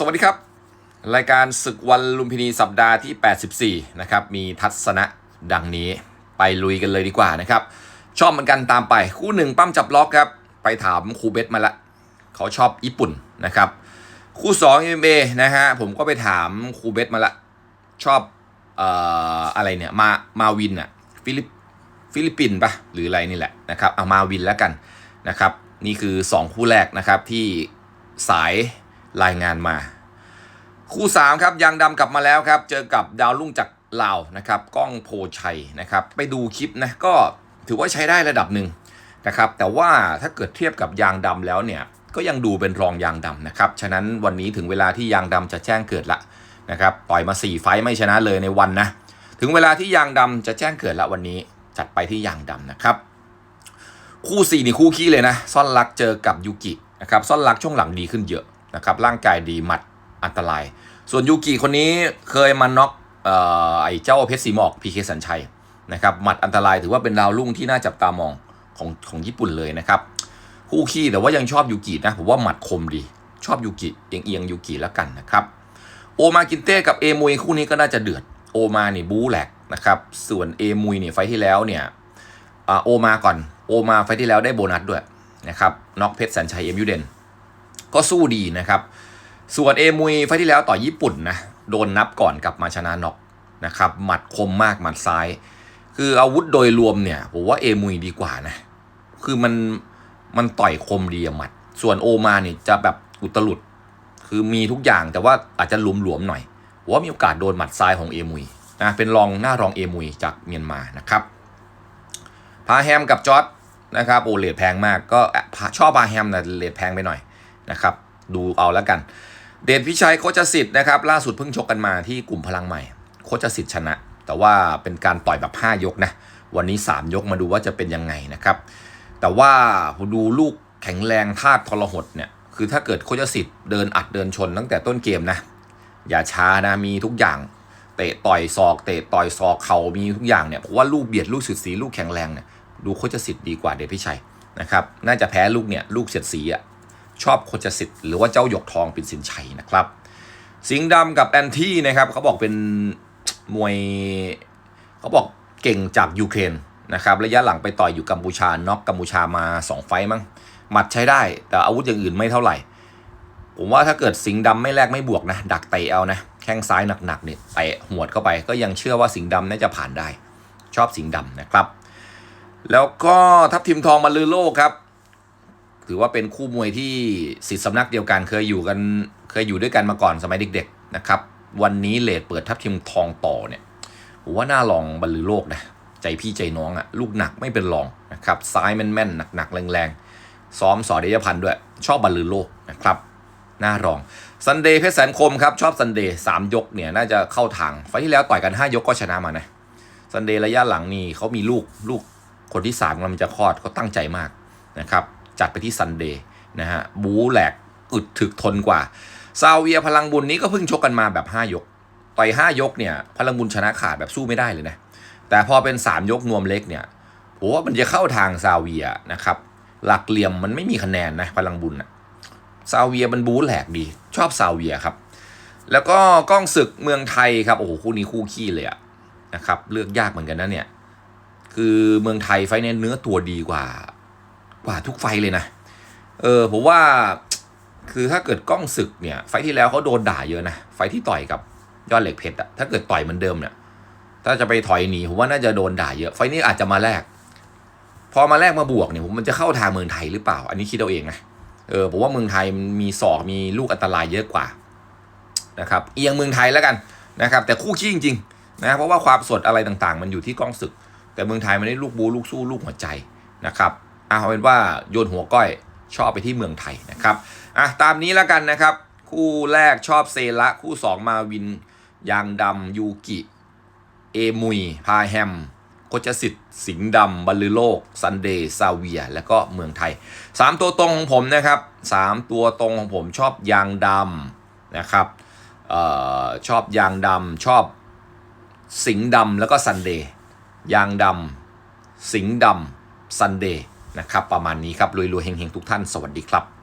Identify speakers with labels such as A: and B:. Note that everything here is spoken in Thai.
A: สวัสดีครับ รายการศึกวันลุมพินีสัปดาห์ที่ 84 นะครับ มีทัศนะดังนี้ไปลุยกันเลยดีกว่านะครับ ชอบเหมือนกันตามไป คู่หนึ่งปั้มจับล็อกครับ ไปถามคูเบสมาละ เขาชอบญี่ปุ่นนะครับ คู่2 MMA นะฮะ ผมก็ไปถามคูเบสมาละ ชอบเอ่ออะไรเนี่ย มามาวินอะฟิลิปฟิลิปปินส์ปะหรืออะไรนี่แหละนะครับเอามาวินแล้วกันนะครับ นี่คือ 2 คู่แรกนะครับที่สาย รายงานมา คู่ 3 ครับยางดำกลับมาแล้วครับ เจอกับดาวรุ่งจากลาวนะครับก้องโพชัยนะครับ ไปดูคลิปนะก็ถือว่าใช้ได้ระดับหนึ่งนะครับ แต่ว่าถ้าเกิดเทียบกับยางดำแล้วเนี่ยก็ยังดูเป็นรองยางดำนะครับ ฉะนั้นวันนี้ถึงเวลาที่ยางดำจะแจ้งเกิดละนะครับต่อยมา 4 ไฟไม่ชนะเลยในวันนะ ถึงเวลาที่ยางดำจะแจ้งเกิดละวันนี้จัดไปที่ยางดำนะครับ คู่ 4 นี่คู่ขี้เลยนะ ซ่อนรักเจอกับยูกินะครับ ซ่อนรักช่วงหลังดีขึ้นเยอะ นะครับร่างกายดีหมัดอันตราย ส่วนยูกิคนนี้เคยมาน็อกเอ่อไอ้เจ้าเพชรสีหมอกพีเคสัญชัยนะครับหมัดอันตรายถือว่าเป็นดาวรุ่งที่น่าจับตามองของของญี่ปุ่นเลยนะครับคู่ขี้แต่ว่ายังชอบยูกินะผมว่าหมัดคมดี ชอบยูกิเอียงเอียงยูกิแล้วกันนะครับโอมากินเต้กับเอมุยคู่นี้ก็น่าจะเดือดโอมาเนี่บู๊แหลกนะครับส่วนเอมุยเนี่ยไฟที่แล้วเนี่ยโอมาก่อนโอมาไฟที่แล้วได้โบนัสด้วยนะครับน็อกเพชรสัญชัยเอ็มยูเดน ก็สู้ดีนะครับ ส่วนเอมุยไฟที่แล้วต่อญี่ปุ่นนะโดนนับก่อนกลับมาชนะน็อกนะครับหมัดคมมากหมัดซ้าย คืออาวุธโดยรวมเนี่ยผมว่าเอมุยดีกว่านะคือมันมันต่อยคมดีอะหมัด ส่วนโอมาเนี่ยจะแบบอุตลุด คือมีทุกอย่างแต่ว่าอาจจะหลวมๆหน่อยผมว่ามีโอกาสโดนหมัดซ้ายของเอมุยนะเป็นรองหน้ารองเอมุยจากเมียนมานะครับพาแฮมกับจอร์ดนะครับโอเลดแพงมากก็ชอบพาแฮมนะเลดแพงไปหน่อย นะครับ ดูเอาแล้วกัน เดชพิชัยโคชสิทธิ์นะครับล่าสุดเพิ่งชกกันมาที่กลุ่มพลังใหม่โคชสิทธิ์ชนะ แต่ว่าเป็นการต่อยแบบ 5 ยกนะวันนี้ 3 ยกมาดูว่าจะเป็นยังไงนะครับ แต่ว่าดูลูกแข็งแรงธาตุทรหดเนี่ยคือถ้าเกิดโคชสิทธิ์เดินอัดเดินชนตั้งแต่ต้นเกมนะอย่าช้านะมีทุกอย่างเตะต่อยศอกเตะต่อยศอกเข่ามีทุกอย่างเนี่ยผมว่าลูกเบียดลูกสุดสีลูกแข็งแรงเนี่ยดูโคชสิทธิ์ดีกว่าเดชพิชัยนะครับน่าจะแพ้ลูกเนี่ยลูกเสียดสีอะ ชอบโคชสิทธิ์หรือว่าเจ้าหยกทองปิ่นสินชัยนะครับ สิงห์ดำกับแอนที่นะครับเขาบอกเป็นมวยเขาบอกเก่งจากยูเครนนะครับระยะหลังไปต่อยอยู่กัมพูชาน็อกกัมพูชามา 2 ไฟมั้งหมัดใช้ได้ แต่อาวุธอย่างอื่นไม่เท่าไหร่ ผมว่าถ้าเกิดสิงห์ดำไม่แลกไม่บวกนะดักเตะเอานะแข้งซ้ายหนักๆเนี่ยเตะหวดเข้าไป ก็ยังเชื่อว่าสิงห์ดำน่าจะผ่านได้ ชอบสิงห์ดำนะครับ แล้วก็ทัพทิมทองมาลือโลกครับ ถือว่าเป็นคู่มวยที่สิทธิสำนักเดียวกันเคยอยู่กันเคยอยู่ด้วยกันมาก่อนสมัยเด็กๆนะครับวันนี้เลดเปิดทัพทิมทองต่อเนี่ยผมว่าน่าลองบรรลือโลกนะใจพี่ใจน้องอะลูกหนักไม่เป็นรองนะครับซ้ายแม่นๆหนักๆแรงๆ ซ้อมสอเดยพันธ์ด้วย ชอบบรรลือโลกนะครับน่ารองซันเดย์เพชรแสนคมครับชอบซันเดย์สามยกเนี่ยน่าจะเข้าทางไฟที่แล้วต่อยกัน 5 ยกก็ชนะมานะซันเดย์ระยะหลังนี่เขามีลูกลูกคนที่สามกำลังจะคลอดเขาตั้งใจมากนะครับ จัดไปที่ซันเดย์นะฮะบูแหลกอึดถึกทนกว่าซาเวียพลังบุญนี้ก็เพิ่งชกกันมาแบบ 5 ยก ต่อย 5 ยกเนี่ยพลังบุญชนะขาดแบบสู้ไม่ได้เลยนะ แต่พอเป็น 3 ยกนวมเล็กเนี่ยผมว่ามันจะเข้าทางซาเวียนะครับ หลักเหลี่ยมมันไม่มีคะแนนนะพลังบุญอะซาเวียมันบูแหลกดี ชอบซาเวียครับ แล้วก็กล้องศึกเมืองไทยครับโอ้โหคู่นี้คู่ขี้เลยอะนะครับเลือกยากเหมือนกันนะเนี่ยคือเมืองไทยไฟเนี่ยเนื้อตัวดีกว่า ว่าทุกไฟเลยนะ เออผมว่าคือถ้าเกิดกล้องศึกเนี่ย ไฟที่แล้วเขาโดนด่าเยอะนะ ไฟที่ต่อยกับยอดเหล็กเพชรอะถ้าเกิดต่อยเหมือนเดิมเนี่ย ถ้าจะไปถอยหนีผมว่าน่าจะโดนด่าเยอะ ไฟนี้อาจจะมาแลก พอมาแลกมาบวกเนี่ยผมมันจะเข้าทางเมืองไทยหรือเปล่า อันนี้คิดเอาเองนะ เออผมว่าเมืองไทยมันมีศอกมีลูกอันตรายเยอะกว่านะครับ เอียงเมืองไทยแล้วกันนะครับ แต่คู่ขี้จริงๆนะเพราะว่าความสดอะไรต่างๆ มันอยู่ที่กล้องศึก แต่เมืองไทยมันได้ลูกบูลูกสู้ลูกหัวใจนะครับ เอาเป็นว่าโยนหัวก้อยชอบไปที่เมืองไทยนะครับอะตามนี้แล้วกันนะครับ คู่แรกชอบเซละ คู่ 2 มาวิน ยางดำยูกิ เอมุย พาแฮมโคชสิทธิ์สิงห์ดำบรลือโลก ซันเดย์ซาเวีย แล้วก็เมืองไทย 3 ตัวตรงของผมนะครับ 3 ตัวตรงของผมชอบยางดำนะครับเออชอบยางดำชอบสิงห์ดำแล้วก็ซันเดย์ยางดำสิงห์ดำซันเดย์ นะครับ ประมาณนี้ครับรวยๆเฮงๆทุกท่านสวัสดีครับ